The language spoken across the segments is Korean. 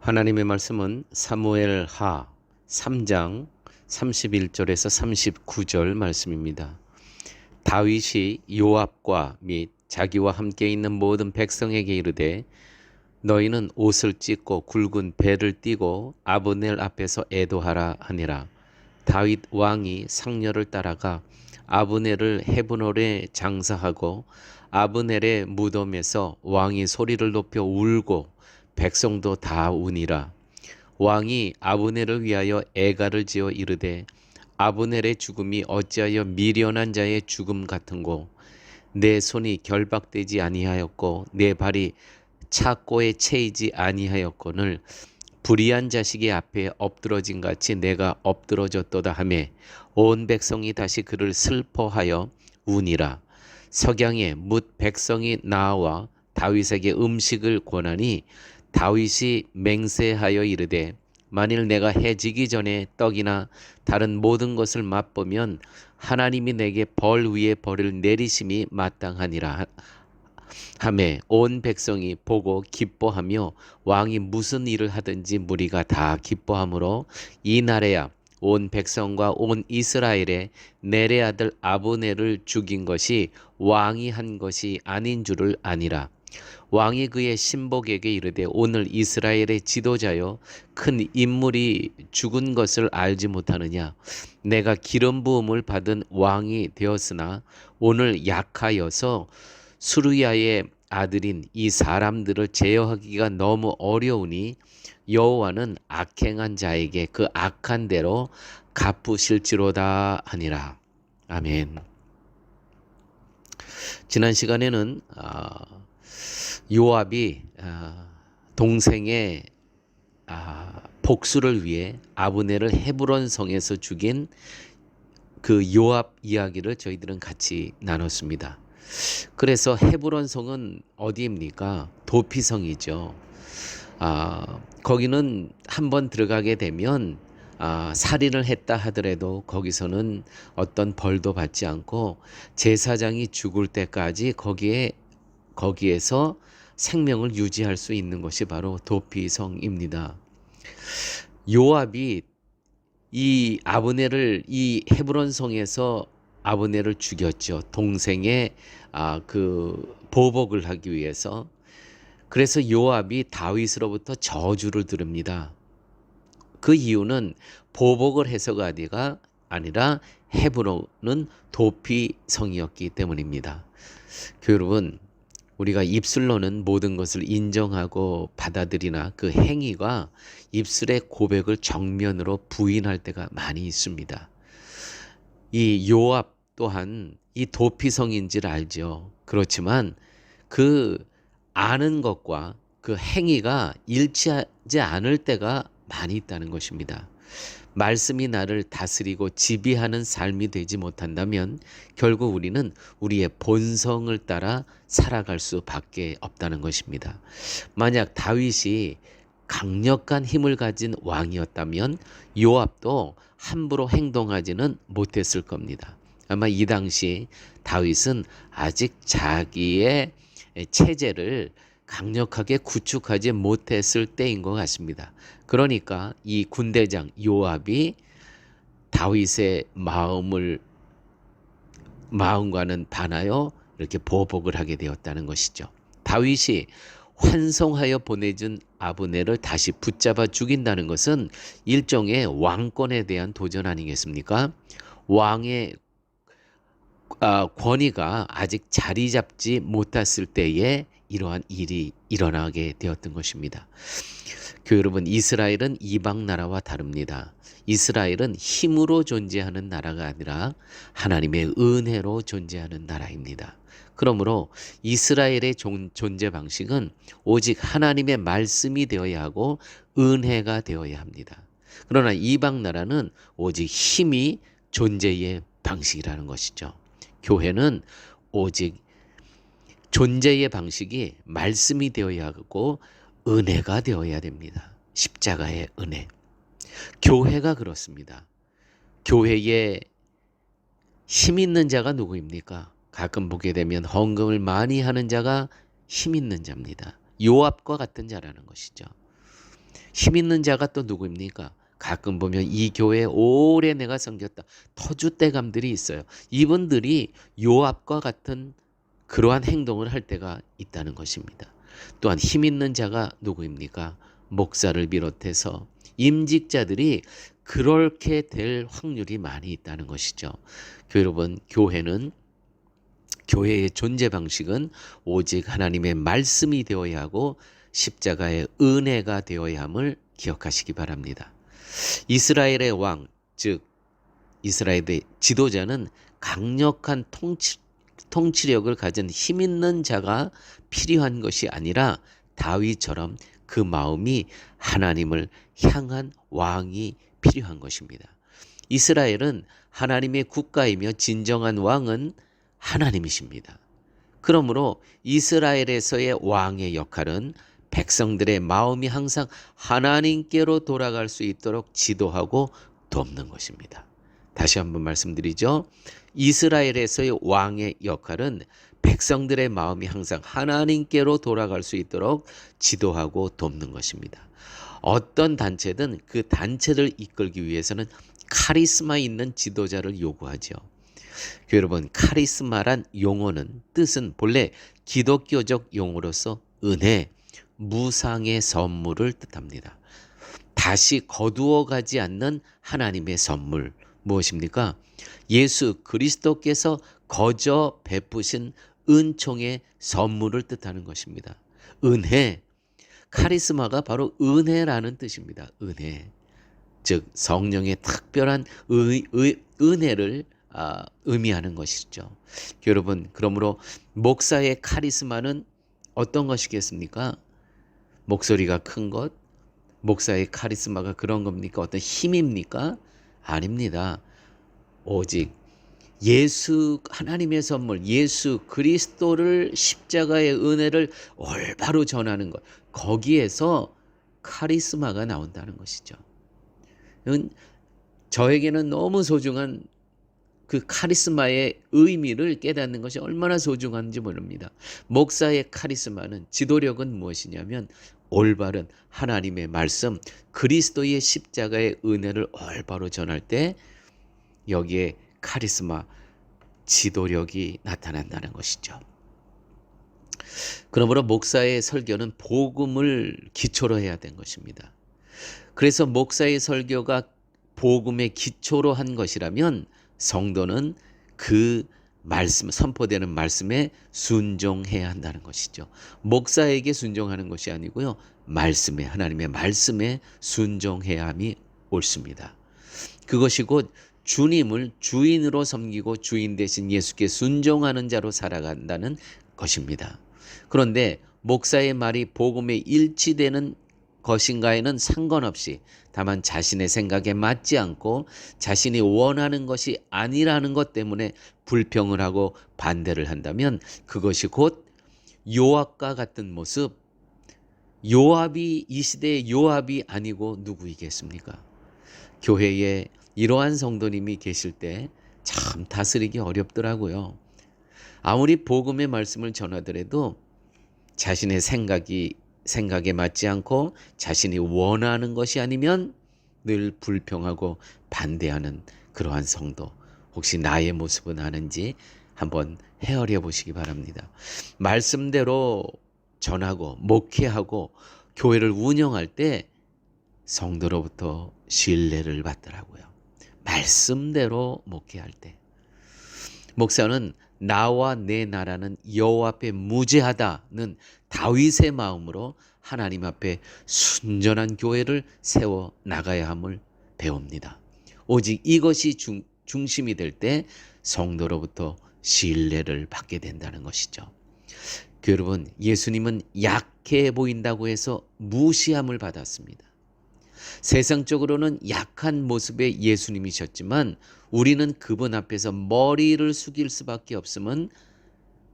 하나님의 말씀은 사무엘 하 3장 31절에서 39절 말씀입니다. 다윗이 요압과 및 자기와 함께 있는 모든 백성에게 이르되 너희는 옷을 찢고 굵은 배를 띠고 아브넬 앞에서 애도하라 하니라. 다윗 왕이 상녀를 따라가 아브넬을 헤브논에 장사하고 아브넬의 무덤에서 왕이 소리를 높여 울고 백성도 다 우니라. 왕이 아브넬을 위하여 애가를 지어 이르되 아브넬의 죽음이 어찌하여 미련한 자의 죽음 같은고 내 손이 결박되지 아니하였고 내 발이 착고에 채이지 아니하였거늘 불의한 자식이 앞에 엎드러진 같이 내가 엎드러졌도다 하매 온 백성이 다시 그를 슬퍼하여 우니라 석양에 뭇 백성이 나와 다윗에게 음식을 권하니 다윗이 맹세하여 이르되 만일 내가 해지기 전에 떡이나 다른 모든 것을 맛보면 하나님이 내게 벌 위에 벌을 내리심이 마땅하니라. 하매 온 백성이 보고 기뻐하며 왕이 무슨 일을 하든지 무리가 다 기뻐하므로 이 날에야 온 백성과 온 이스라엘에 내레 아들 아브네를 죽인 것이 왕이 한 것이 아닌 줄을 아니라 왕이 그의 신복에게 이르되 오늘 이스라엘의 지도자여 큰 인물이 죽은 것을 알지 못하느냐 내가 기름 부음을 받은 왕이 되었으나 오늘 약하여서 수르야의 아들인 이 사람들을 제어하기가 너무 어려우니 여호와는 악행한 자에게 그 악한 대로 갚으실지로다 하니라. 아멘. 지난 시간에는 아, 요압이 아, 동생의 아, 복수를 위해 아브넬을 헤브론 성에서 죽인 그 요압 이야기를 저희들은 같이 나눴습니다. 그래서 헤브론 성은 어디입니까? 도피성이죠. 아, 거기는 한번 들어가게 되면 아, 살인을 했다 하더라도 거기서는 어떤 벌도 받지 않고 제사장이 죽을 때까지 거기에 거기에서 생명을 유지할 수 있는 것이 바로 도피성입니다. 요압이 이 아브네를 이 헤브론 성에서 아브네를 죽였죠. 동생의 아, 그 보복을 하기 위해서. 그래서 요압이 다윗으로부터 저주를 들읍니다. 그 이유는 보복을 해서가 아니라 헤브론은 도피성이었기 때문입니다. 그 여러분, 우리가 입술로는 모든 것을 인정하고 받아들이나 그 행위가 입술의 고백을 정면으로 부인할 때가 많이 있습니다. 이 요압 또한 이 도피성인지를 알죠. 그렇지만 그 아는 것과 그 행위가 일치하지 않을 때가 많이 있다는 것입니다. 말씀이 나를 다스리고 지배하는 삶이 되지 못한다면 결국 우리는 우리의 본성을 따라 살아갈 수밖에 없다는 것입니다. 만약 다윗이 강력한 힘을 가진 왕이었다면 요압도 함부로 행동하지는 못했을 겁니다. 아마 이 당시 다윗은 아직 자기의 체제를 강력하게 구축하지 못했을 때인 것 같습니다. 그러니까 이 군대장 요압이 다윗의 마음을 마음과는 반하여 이렇게 보복을 하게 되었다는 것이죠. 다윗이 환송하여 보내준 아브네를 다시 붙잡아 죽인다는 것은 일종의 왕권에 대한 도전 아니겠습니까? 왕의 아, 권위가 아직 자리 잡지 못했을 때에 이러한 일이 일어나게 되었던 것입니다. 그 여러분, 이스라엘은 이방 나라와 다릅니다. 이스라엘은 힘으로 존재하는 나라가 아니라 하나님의 은혜로 존재하는 나라입니다. 그러므로 이스라엘의 존재 방식은 오직 하나님의 말씀이 되어야 하고 은혜가 되어야 합니다. 그러나 이방 나라는 오직 힘이 존재의 방식이라는 것이죠. 교회는 오직 존재의 방식이 말씀이 되어야 하고 은혜가 되어야 됩니다. 십자가의 은혜. 교회가 그렇습니다. 교회에 힘 있는 자가 누구입니까? 가끔 보게 되면 헌금을 많이 하는 자가 힘 있는 자입니다. 요압과 같은 자라는 것이죠. 힘 있는 자가 또 누구입니까? 가끔 보면 이 교회 오래 내가 섬겼다. 터줏대감들이 있어요. 이분들이 요압과 같은 그러한 행동을 할 때가 있다는 것입니다. 또한 힘 있는 자가 누구입니까? 목사를 비롯해서 임직자들이 그렇게 될 확률이 많이 있다는 것이죠. 여러분, 교회는 교회의 존재 방식은 오직 하나님의 말씀이 되어야 하고 십자가의 은혜가 되어야 함을 기억하시기 바랍니다. 이스라엘의 왕, 즉 이스라엘의 지도자는 강력한 통치, 통치력을 가진 힘 있는 자가 필요한 것이 아니라 다윗처럼 그 마음이 하나님을 향한 왕이 필요한 것입니다. 이스라엘은 하나님의 국가이며 진정한 왕은 하나님이십니다. 그러므로 이스라엘에서의 왕의 역할은 백성들의 마음이 항상 하나님께로 돌아갈 수 있도록 지도하고 돕는 것입니다. 다시 한번 말씀드리죠. 이스라엘에서의 왕의 역할은 백성들의 마음이 항상 하나님께로 돌아갈 수 있도록 지도하고 돕는 것입니다. 어떤 단체든 그 단체를 이끌기 위해서는 카리스마 있는 지도자를 요구하죠. 여러분, 카리스마란 용어는 뜻은 본래 기독교적 용어로서 은혜, 무상의 선물을 뜻합니다. 다시 거두어 가지 않는 하나님의 선물 무엇입니까? 예수 그리스도께서 거저 베푸신 은총의 선물을 뜻하는 것입니다. 은혜, 카리스마가 바로 은혜라는 뜻입니다. 은혜. 즉 성령의 특별한 의, 의, 은혜를 아, 의미하는 것이죠. 여러분, 그러므로 목사의 카리스마는 어떤 것이겠습니까? 목소리가 큰 것, 목사의 카리스마가 그런 겁니까? 어떤 힘입니까? 아닙니다. 오직 예수 하나님의 선물 예수 그리스도를 십자가의 은혜를 올바로 전하는 것 거기에서 카리스마가 나온다는 것이죠. 저에게는 너무 소중한 그 카리스마의 의미를 깨닫는 것이 얼마나 소중한지 모릅니다. 목사의 카리스마는 지도력은 무엇이냐면 올바른 하나님의 말씀, 그리스도의 십자가의 은혜를 올바로 전할 때 여기에 카리스마, 지도력이 나타난다는 것이죠. 그러므로 목사의 설교는 복음을 기초로 해야 된 것입니다. 그래서 목사의 설교가 복음의 기초로 한 것이라면 성도는 그 말씀 선포되는 말씀에 순종해야 한다는 것이죠. 목사에게 순종하는 것이 아니고요. 말씀에 하나님의 말씀에 순종해야 함이 옳습니다. 그것이 곧 주님을 주인으로 섬기고 주인 대신 예수께 순종하는 자로 살아간다는 것입니다. 그런데 목사의 말이 복음에 일치되는 것인가에는 상관없이 다만 자신의 생각에 맞지 않고 자신이 원하는 것이 아니라는 것 때문에 불평을 하고 반대를 한다면 그것이 곧 요압과 같은 모습 요압이 이 시대의 요압이 아니고 누구이겠습니까? 교회에 이러한 성도님이 계실 때 참 다스리기 어렵더라고요. 아무리 복음의 말씀을 전하더라도 자신의 생각이 생각에 맞지 않고 자신이 원하는 것이 아니면 늘 불평하고 반대하는 그러한 성도. 혹시 나의 모습은 아는지 한번 헤아려 보시기 바랍니다. 말씀대로 전하고 목회하고 교회를 운영할 때 성도로부터 신뢰를 받더라고요. 말씀대로 목회할 때. 목사는 나와 내 나라는 여호와 앞에 무죄하다는 다윗의 마음으로 하나님 앞에 순전한 교회를 세워 나가야 함을 배웁니다. 오직 이것이 중, 중심이 될 때 성도로부터 신뢰를 받게 된다는 것이죠. 여러분, 예수님은 약해 보인다고 해서 무시함을 받았습니다. 세상적으로는 약한 모습의 예수님이셨지만 우리는 그분 앞에서 머리를 숙일 수밖에 없음은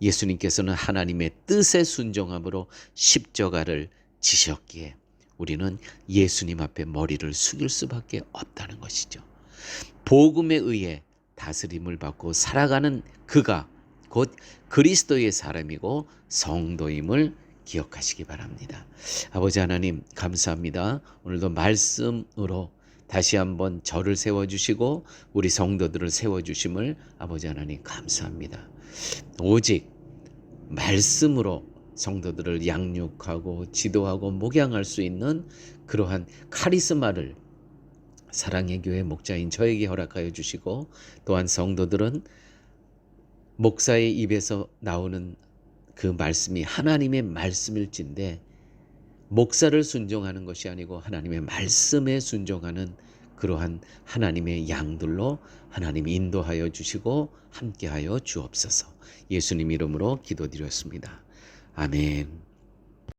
예수님께서는 하나님의 뜻에 순종함으로 십자가를 지셨기에 우리는 예수님 앞에 머리를 숙일 수밖에 없다는 것이죠. 복음에 의해 다스림을 받고 살아가는 그가 곧 그리스도의 사람이고 성도임을 기억하시기 바랍니다. 아버지 하나님 감사합니다. 오늘도 말씀으로 다시 한번 저를 세워주시고 우리 성도들을 세워주심을 아버지 하나님 감사합니다. 오직 말씀으로 성도들을 양육하고 지도하고 목양할 수 있는 그러한 카리스마를 사랑의 교회 목자인 저에게 허락하여 주시고 또한 성도들은 목사의 입에서 나오는 그 말씀이 하나님의 말씀일진데 목사를 순종하는 것이 아니고 하나님의 말씀에 순종하는 그러한 하나님의 양들로 하나님 인도하여 주시고 함께하여 주옵소서. 예수님 이름으로 기도드렸습니다. 아멘.